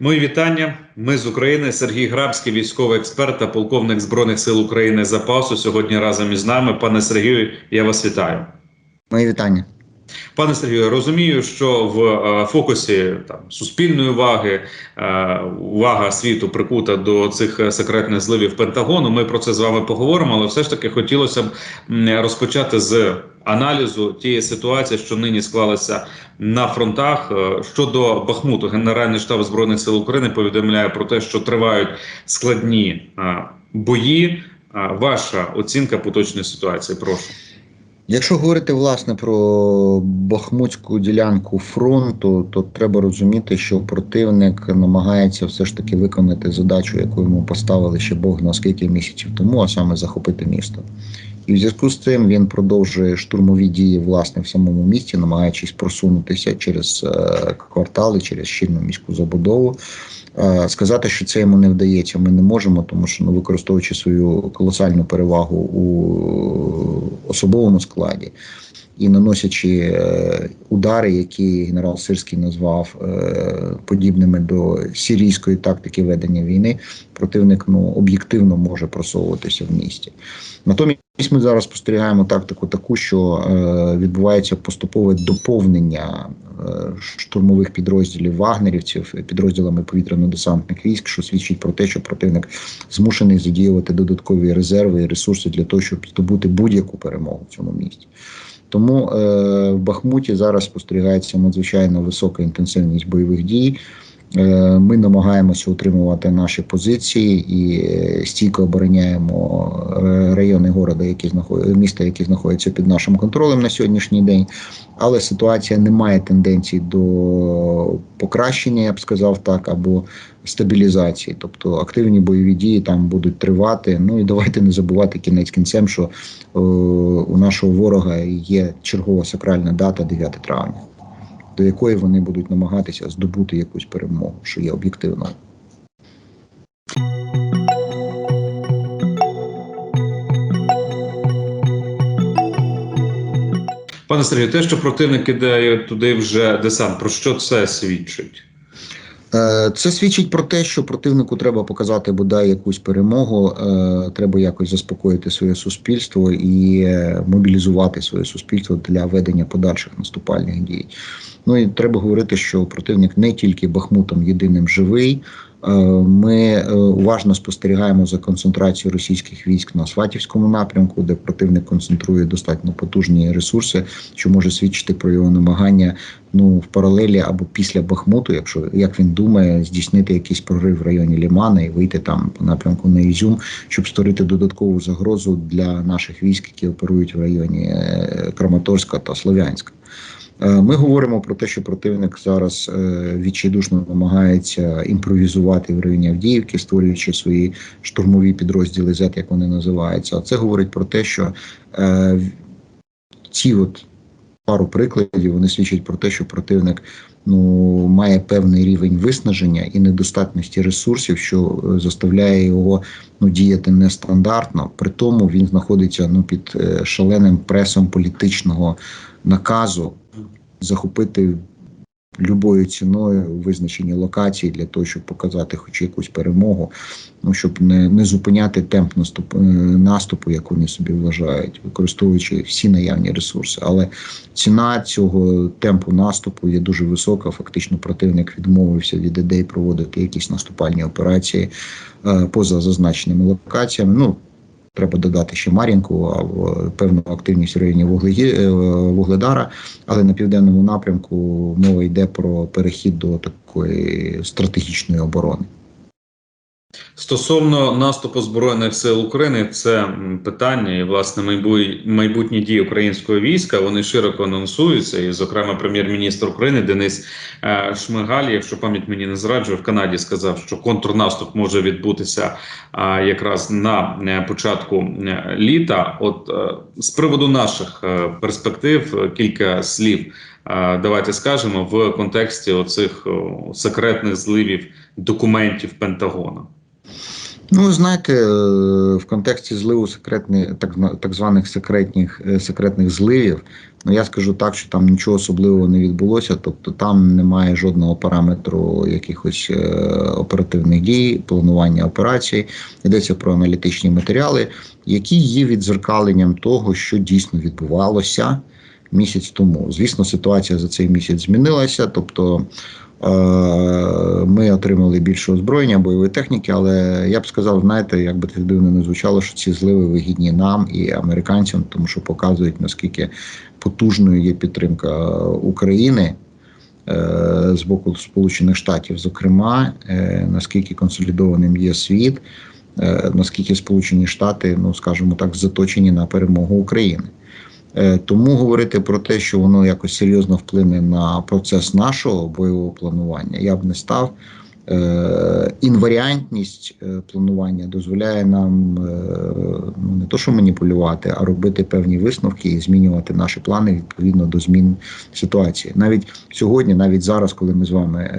Мої вітання. Ми з України. Сергій Грабський, військовий експерт та полковник збройних сил України запасу. Сьогодні разом із нами. Пане Сергію, я вас вітаю. Мої вітання. Пане Сергію, розумію, що в е, фокусі там суспільної уваги е, увага світу прикута до цих е, секретних зливів Пентагону. Ми про це з вами поговоримо, але все ж таки хотілося б розпочати з аналізу тієї ситуації, що нині склалася на фронтах. Е, Щодо Бахмуту, Генеральний штаб збройних сил України повідомляє про те, що тривають складні е, бої. Е, Ваша оцінка поточної ситуації, прошу. Якщо говорити власне про бахмутську ділянку фронту, то треба розуміти, що противник намагається все ж таки виконати задачу, яку йому поставили ще Бог на скільки місяців тому, а саме захопити місто. І в зв'язку з цим він продовжує штурмові дії власне в самому місті, намагаючись просунутися через е, квартали, через щільну міську забудову. Е, Сказати, що це йому не вдається, ми не можемо, тому що ну, використовуючи свою колосальну перевагу у особовому складі і наносячи е, удари, які генерал Сирський назвав е, подібними до сирійської тактики ведення війни, противник ну, об'єктивно може просовуватися в місті. Натомість ми зараз спостерігаємо тактику таку, що е, відбувається поступове доповнення штурмових підрозділів вагнерівців підрозділами повітряно-десантних військ, що свідчить про те, що противник змушений задіювати додаткові резерви і ресурси для того, щоб здобути будь-яку перемогу в цьому місті. Тому е, в Бахмуті зараз спостерігається надзвичайно висока інтенсивність бойових дій. Е, Ми намагаємося утримувати наші позиції і е, стійко обороняємо е, райони города, які знаход... міста, які знаходяться під нашим контролем на сьогоднішній день. Але ситуація не має тенденцій до покращення, я б сказав так, або стабілізації. Тобто активні бойові дії там будуть тривати. Ну і давайте не забувати кінець кінцем, що у нашого ворога є чергова сакральна дата 9 травня до якої вони будуть намагатися здобути якусь перемогу, що є об'єктивно. Пане Сергію, те, що противник кидає туди вже десант, про що це свідчить? Е, Це свідчить про те, що противнику треба показати бодай якусь перемогу, е, треба якось заспокоїти своє суспільство і е, мобілізувати своє суспільство для ведення подальших наступальних дій. Ну і треба говорити, що противник не тільки Бахмутом єдиним живий. Е, Ми е, уважно спостерігаємо за концентрацією російських військ на Сватівському напрямку, де противник концентрує достатньо потужні ресурси, що може свідчити про його намагання ну в паралелі або після Бахмуту, якщо як він думає, здійснити якийсь прорив в районі Лімана і вийти там по напрямку на Ізюм, щоб створити додаткову загрозу для наших військ, які оперують в районі е, Краматорська та Слов'янська. Е, Ми говоримо про те, що противник зараз е, відчайдушно намагається імпровізувати в районі Авдіївки, створюючи свої штурмові підрозділи Z, як вони називаються. А це говорить про те, що е, ці от пару прикладів вони свідчать про те, що противник ну має певний рівень виснаження і недостатності ресурсів, що заставляє його ну діяти нестандартно. При тому він знаходиться ну під шаленим пресом політичного наказу захопити любою ціною визначені локації для того, щоб показати хоч якусь перемогу, ну щоб не, не зупиняти темп наступ, е, наступу, як вони собі вважають, використовуючи всі наявні ресурси. Але ціна цього темпу наступу є дуже висока. Фактично, противник відмовився від ідей проводити якісь наступальні операції е, поза зазначеними локаціями. Ну Треба додати ще Мар'їнку певну активність в районі е, Вугледара, але на південному напрямку мова йде про перехід до такої стратегічної оборони. Стосовно наступу збройних сил України, це питання і власне майбутні дії українського війська. Вони широко анонсуються. І, зокрема, прем'єр-міністр України Денис е, Шмигаль, якщо пам'ять мені не зраджує, в Канаді сказав, що контрнаступ може відбутися якраз на е, початку е, літа. От з приводу наших перспектив кілька слів. Давайте скажемо в контексті оцих секретних зливів документів Пентагону. Ну, знаєте, е, в контексті зливу секретних, так, званих секретних, е, секретних зливів, ну я скажу так, що там нічого особливого не відбулося, тобто там немає жодного параметру якихось е, оперативних дій, планування операцій. Йдеться про аналітичні матеріали, які є відзеркаленням того, що дійсно відбувалося місяць тому. Звісно, ситуація за цей місяць змінилася, тобто. Е, Ми отримали більше озброєння, бойової техніки, але я б сказав, знаєте, як би це дивно не звучало, що ці зливи вигідні нам і американцям, тому що показують наскільки потужною є підтримка України е, з боку Сполучених Штатів, зокрема, е, наскільки консолідованим є світ, наскільки Сполучені Штати, ну скажімо так, заточені на перемогу України. Е, Тому говорити про те, що воно якось серйозно вплине на процес нашого бойового планування, я б не став. Е, Інваріантність е, планування дозволяє нам ну, не то, що маніпулювати, а робити певні висновки і змінювати наші плани відповідно до змін ситуації. Навіть сьогодні, навіть зараз, коли ми з вами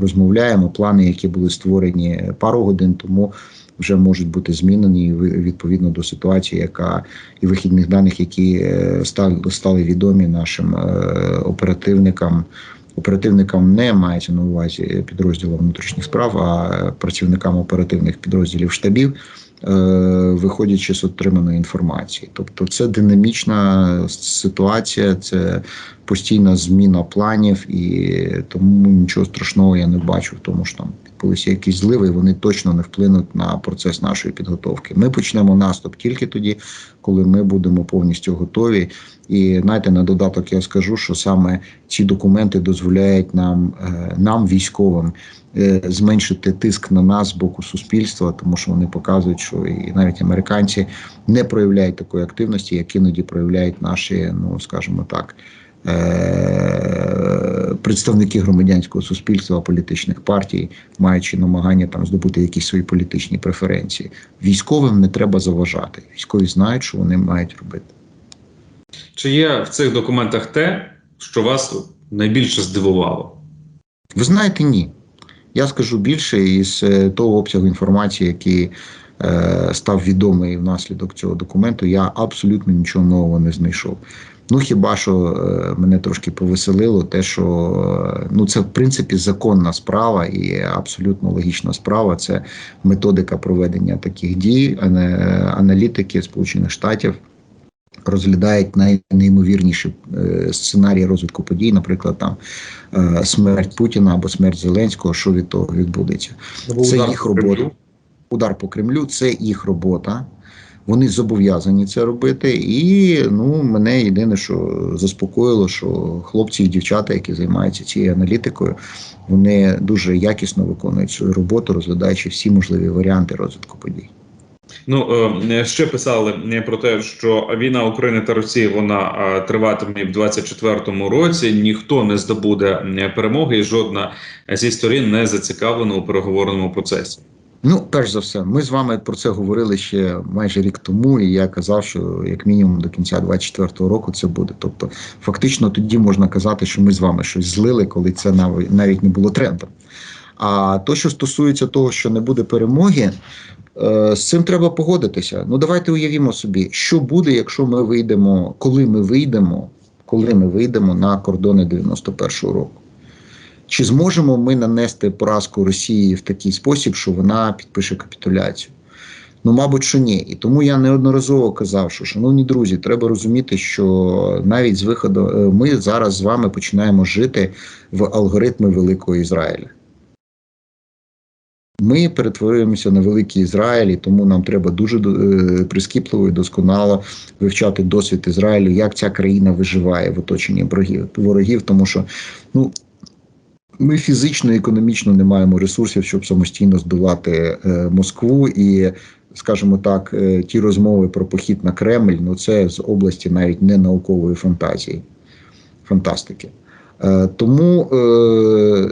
розмовляємо, плани, які були створені пару годин тому, вже можуть бути змінені відповідно до ситуації, яка і вихідних даних, які е, стали, стали відомі нашим е, оперативникам. Оперативникам не мається на увазі підрозділу внутрішніх справ, а працівникам оперативних підрозділів штабів, е, виходячи з отриманої інформації. Тобто, це динамічна ситуація, це постійна зміна планів, і тому нічого страшного я не бачу тому, що там відбулися якісь зливи, вони точно не вплинуть на процес нашої підготовки. Ми почнемо наступ тільки тоді, коли ми будемо повністю готові. І знаєте, на додаток я скажу, що саме ці документи дозволяють нам, е, нам військовим, е, зменшити тиск на нас з боку суспільства, тому що вони показують, що і навіть американці не проявляють такої активності, як іноді проявляють наші, ну скажімо так. Е, Представники громадянського суспільства, політичних партій, маючи намагання там здобути якісь свої політичні преференції, військовим не треба заважати. Військові знають, що вони мають робити. Чи є в цих документах те, що вас найбільше здивувало? Ви знаєте, ні. Я скажу більше із е, того обсягу інформації, який е, став відомий внаслідок цього документу, я абсолютно нічого нового не знайшов. Ну хіба що е, мене трошки повеселило, те, що е, ну це в принципі законна справа і абсолютно логічна справа. Це методика проведення таких дій, аналітики Сполучених Штатів розглядають найнеймовірніші е, сценарії розвитку подій, наприклад, там е, смерть Путіна або смерть Зеленського, що від того відбудеться. Це їх робота. Удар по Кремлю це їх робота. Вони зобов'язані це робити. І ну, мене єдине, що заспокоїло, що хлопці і дівчата, які займаються цією аналітикою, вони дуже якісно виконують свою роботу, розглядаючи всі можливі варіанти розвитку подій. Ну е, ще писали е, про те, що війна України та Росії вона е, триватиме в 24-му році. Ніхто не здобуде е, перемоги, і жодна зі сторін не зацікавлена у переговорному процесі. Ну, перш за все, ми з вами про це говорили ще майже рік тому, і я казав, що як мінімум до кінця 24-го року це буде. Тобто, фактично, тоді можна казати, що ми з вами щось злили, коли це навіть не було трендом. А то, що стосується того, що не буде перемоги, е, з цим треба погодитися. Ну, давайте уявімо собі, що буде, якщо ми вийдемо, коли ми вийдемо, коли ми вийдемо на кордони 91-го року. Чи зможемо ми нанести поразку Росії в такий спосіб, що вона підпише капітуляцію? Ну, мабуть, що ні. І тому я неодноразово казав, що, шановні друзі, треба розуміти, що навіть з виходу е, ми зараз з вами починаємо жити в алгоритми Великого Ізраїля. Ми перетворюємося на великий Ізраїль, і тому нам треба дуже е, прискіпливо і досконало вивчати досвід Ізраїлю, як ця країна виживає в оточенні ворогів, ворогів тому що ну, ми фізично і економічно не маємо ресурсів, щоб самостійно здолати е, Москву. І, скажімо так, е, ті розмови про похід на Кремль, ну це з області навіть не наукової фантазії, фантастики. Е, Тому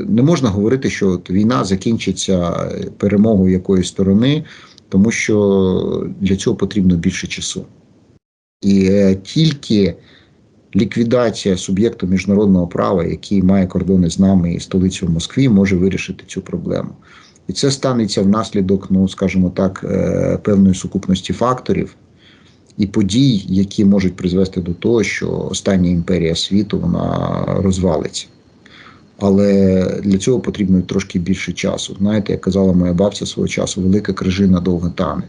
не можна говорити, що от війна закінчиться перемогою якоїсь сторони, тому що для цього потрібно більше часу. І тільки ліквідація суб'єкту міжнародного права, який має кордони з нами і столицю в Москві, може вирішити цю проблему. І це станеться внаслідок, ну скажімо так, е, певної сукупності факторів і подій, які можуть призвести до того, що остання імперія світу вона розвалиться. Але для цього потрібно трошки більше часу. Знаєте, як казала моя бабця свого часу, велика крижина довго тане.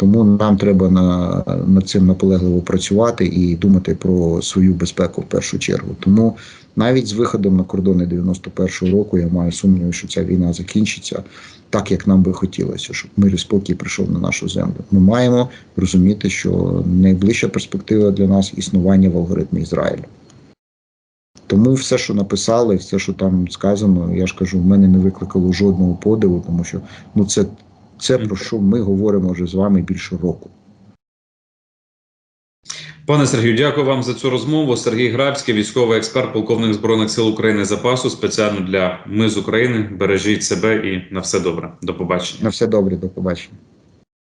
Тому нам треба на, над цим наполегливо працювати і думати про свою безпеку в першу чергу. Тому навіть з виходом на кордони 91-го року я маю сумніви, що ця війна закінчиться так, як нам би хотілося, щоб мир і спокій прийшов на нашу землю. Ми маємо розуміти, що найближча перспектива для нас існування в алгоритмі Ізраїлю. Тому все, що написали, все, що там сказано, я ж кажу, в мене не викликало жодного подиву, тому що ну це, це про що ми говоримо вже з вами більше року. Пане Сергію, дякую вам за цю розмову. Сергій Грабський, військовий експерт, полковник збройних сил України запасу, спеціально для ми з України. Бережіть себе і на все добре. До побачення. На все добре, до побачення.